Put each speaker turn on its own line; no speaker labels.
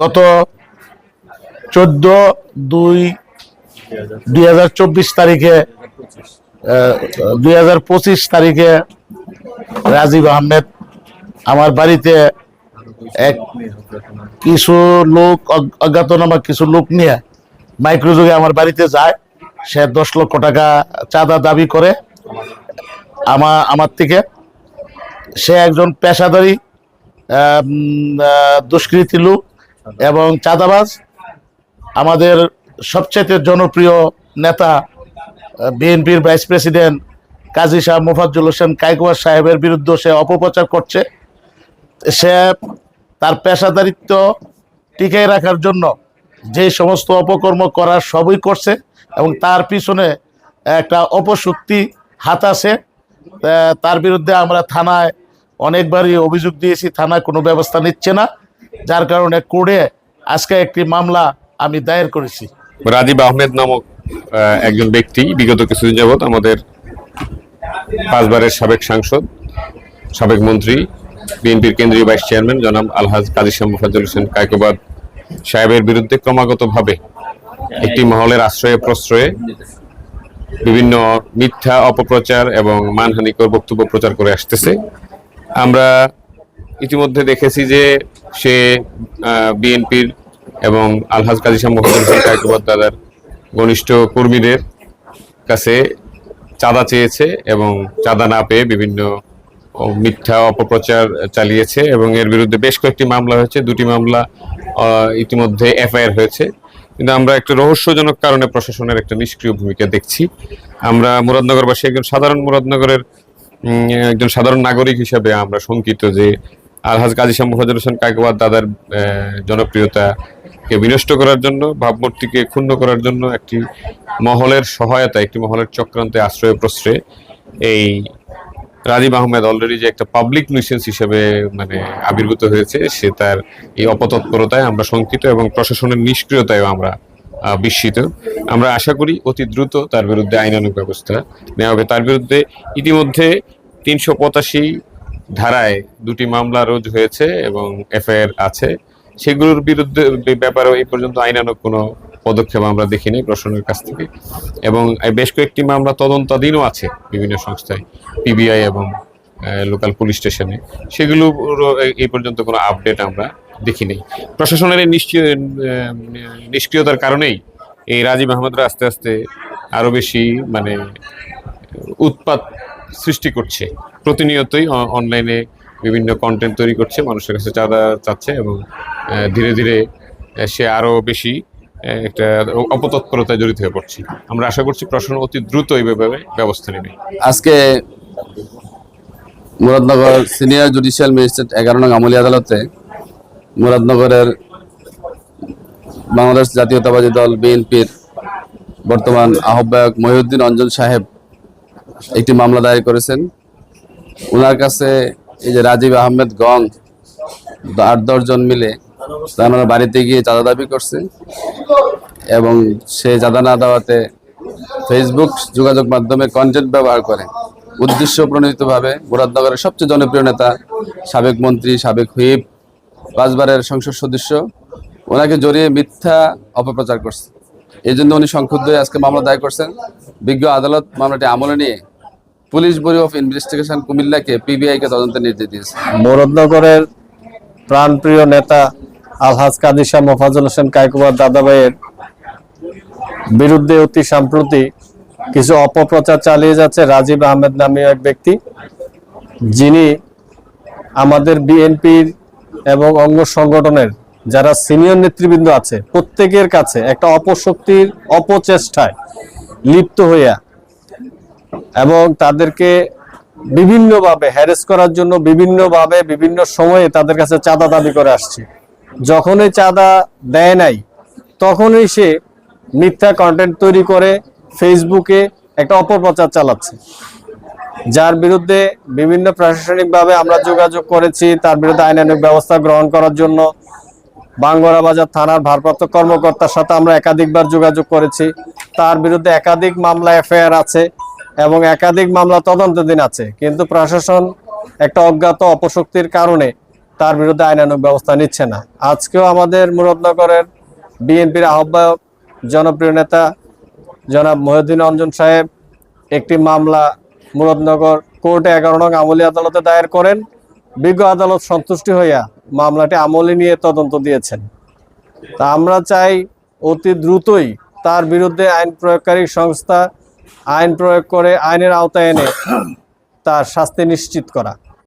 গত চোদ্দ দুই দুই হাজার চব্বিশ তারিখে দুই হাজার পঁচিশ তারিখে রাজীব আহমেদ আমার বাড়িতে এক কিছু লোক অজ্ঞাত নামা কিছু লোক নিয়ে মাইক্রোযোগে আমার বাড়িতে যায় সে দশ লক্ষ টাকা চাঁদা দাবি করে আমার আমার থেকে সে একজন পেশাদারি দুষ্কৃতি লোক এবং চাঁদাবাজ আমাদের সবচেয়ে জনপ্রিয় নেতা বিএনপির ভাইস প্রেসিডেন্ট কাজী শাহ মোফাজ্জুল হোসেন কাইকুয়ার সাহেবের বিরুদ্ধে সে অপপ্রচার করছে সে তার পেশাদারিত্ব টিকিয়ে রাখার জন্য যে সমস্ত অপকর্ম করার সবই করছে এবং তার পিছনে একটা অপশক্তি হাত আছে তার বিরুদ্ধে আমরা থানায় অনেকবারই অভিযোগ দিয়েছি থানা কোনো ব্যবস্থা নিচ্ছে না যার কারণে কোর্টে আজকে একটি মামলা আমি দায়ের করেছি
রাজীব আহমেদ নামক একজন ব্যক্তি বিগত কিছুদিন যাবৎ আমাদের পাঁচবারের সাবেক সাংসদ সাবেক মন্ত্রী বিএনপির কেন্দ্রীয় ভাইস চেয়ারম্যান জনাব আলহাজ কাজী শ্যাম মুফাজুল হোসেন কায়কোবাদ সাহেবের বিরুদ্ধে ক্রমাগতভাবে একটি মহলের আশ্রয়ে প্রশ্রয়ে বিভিন্ন মিথ্যা অপপ্রচার এবং মানহানিকর বক্তব্য প্রচার করে আসতেছে আমরা ইতিমধ্যে দেখেছি যে সে বিএনপির এবং আলহাজ কাজী শাহ মোহাম্মদ ঘনিষ্ঠ কর্মীদের কাছে চাঁদা চেয়েছে এবং চাঁদা না পেয়ে বিভিন্ন মিথ্যা অপপ্রচার চালিয়েছে এবং এর বিরুদ্ধে বেশ কয়েকটি মামলা হয়েছে দুটি মামলা ইতিমধ্যে এফআইআর হয়েছে কিন্তু আমরা একটা রহস্যজনক কারণে প্রশাসনের একটা নিষ্ক্রিয় ভূমিকা দেখছি আমরা মুরাদনগরবাসী একজন সাধারণ মুরাদনগরের একজন সাধারণ নাগরিক হিসাবে আমরা শঙ্কিত যে আলহাজ কাজী শ্যাম ফজল হোসেন কাকবাদ দাদার জনপ্রিয়তাকে বিনষ্ট করার জন্য ভাবমূর্তিকে ক্ষুণ্ণ করার জন্য একটি মহলের সহায়তা একটি মহলের চক্রান্তে আশ্রয় প্রশ্রয়ে এই রাজীব আহমেদ অলরেডি যে একটা পাবলিক নুইসেন্স হিসেবে মানে আবির্ভূত হয়েছে সে তার এই অপতৎপরতায় আমরা শঙ্কিত এবং প্রশাসনের নিষ্ক্রিয়তায়ও আমরা বিস্মিত আমরা আশা করি অতি দ্রুত তার বিরুদ্ধে আইনানুগ ব্যবস্থা নেওয়া হবে তার বিরুদ্ধে ইতিমধ্যে তিনশো পঁচাশি ধারায় দুটি মামলা রোজ হয়েছে এবং এফআইআর আছে সেগুলোর বিরুদ্ধে ব্যাপারেও এই পর্যন্ত আইনানক কোনো পদক্ষেপ আমরা দেখিনি প্রশাসনের কাছ থেকে এবং বেশ কয়েকটি মামলা তদন্তাধীনও আছে বিভিন্ন সংস্থায় পিবিআই এবং লোকাল পুলিশ স্টেশনে সেগুলো এই পর্যন্ত কোনো আপডেট আমরা দেখিনি প্রশাসনের নিশ্চয় নিষ্ক্রিয়তার কারণেই এই রাজীব আহমদরা আস্তে আস্তে আরও বেশি মানে উৎপাত সৃষ্টি করছে প্রতিনিয়তই অনলাইনে বিভিন্ন কন্টেন্ট তৈরি করছে মানুষের কাছে চাঁদা চাচ্ছে এবং ধীরে ধীরে সে আরও বেশি একটা অপতৎপরতায় জড়িত হয়ে পড়ছে আমরা আশা করছি প্রশাসন অতি দ্রুত এই ব্যাপারে ব্যবস্থা নেবে
আজকে মুরাদনগর সিনিয়র জুডিশিয়াল ম্যাজিস্ট্রেট এগারো নং আমলি আদালতে মুরাদনগরের বাংলাদেশ জাতীয়তাবাদী দল বিএনপির বর্তমান আহ্বায়ক মহিউদ্দিন অঞ্জন সাহেব একটি মামলা দায়ের করেছেন ওনার কাছে এই যে রাজীব আহমেদ গং আট দশজন মিলে তার মানে বাড়িতে গিয়ে চাঁদা দাবি করছে এবং সে চাঁদা না দেওয়াতে ফেসবুক যোগাযোগ মাধ্যমে কন্টেন্ট ব্যবহার করে উদ্দেশ্য প্রণীতভাবে মুরাদনগরের সবচেয়ে জনপ্রিয় নেতা সাবেক মন্ত্রী সাবেক হুইপ পাঁচবারের সংসদ সদস্য ওনাকে জড়িয়ে মিথ্যা অপপ্রচার করছে এই জন্য উনি সংক্ষুব্ধ আজকে মামলা দায়ের করছেন বিজ্ঞ আদালত মামলাটি আমলে নিয়ে পুলিশ ব্যুরো অফ ইনভেস্টিগেশন কুমিল্লাকে কে তদন্তের নির্দেশ দিয়েছে মোরদনগরের প্রাণপ্রিয় নেতা আলহাজ কাদির শাহ মোফাজুল হোসেন কায়কুমার দাদাভাইয়ের বিরুদ্ধে অতি সম্প্রতি কিছু অপপ্রচার চালিয়ে যাচ্ছে রাজীব আহমেদ নামীয় এক ব্যক্তি যিনি আমাদের বিএনপির এবং অঙ্গ সংগঠনের যারা সিনিয়র নেতৃবৃন্দ আছে প্রত্যেকের কাছে একটা অপশক্তির অপচেষ্টায় লিপ্ত হইয়া এবং তাদেরকে বিভিন্নভাবে হ্যারেস করার জন্য বিভিন্নভাবে বিভিন্ন সময়ে তাদের কাছে চাঁদা দাবি করে আসছে যখনই চাঁদা দেয় নাই তখনই সে মিথ্যা কন্টেন্ট তৈরি করে ফেসবুকে একটা অপপ্রচার চালাচ্ছে যার বিরুদ্ধে বিভিন্ন প্রশাসনিকভাবে আমরা যোগাযোগ করেছি তার বিরুদ্ধে আইনানুক ব্যবস্থা গ্রহণ করার জন্য বাঙ্গরা বাজার থানার ভারপ্রাপ্ত কর্মকর্তার সাথে আমরা একাধিকবার যোগাযোগ করেছি তার বিরুদ্ধে একাধিক মামলা এফআইআর আছে এবং একাধিক মামলা তদন্তাধীন আছে কিন্তু প্রশাসন একটা অজ্ঞাত অপশক্তির কারণে তার বিরুদ্ধে আইনানুক ব্যবস্থা নিচ্ছে না আজকেও আমাদের মুরাদনগরের বিএনপির আহ্বায়ক জনপ্রিয় নেতা জনাব মহিউদ্দিন অঞ্জন সাহেব একটি মামলা মুরাদনগর কোর্টে এগারো নং আমলি আদালতে দায়ের করেন বিজ্ঞ আদালত সন্তুষ্টি হইয়া মামলাটি আমলে নিয়ে তদন্ত দিয়েছেন তা আমরা চাই অতি দ্রুতই তার বিরুদ্ধে আইন প্রয়োগকারী সংস্থা আইন প্রয়োগ করে আইনের আওতায় এনে তার শাস্তি নিশ্চিত করা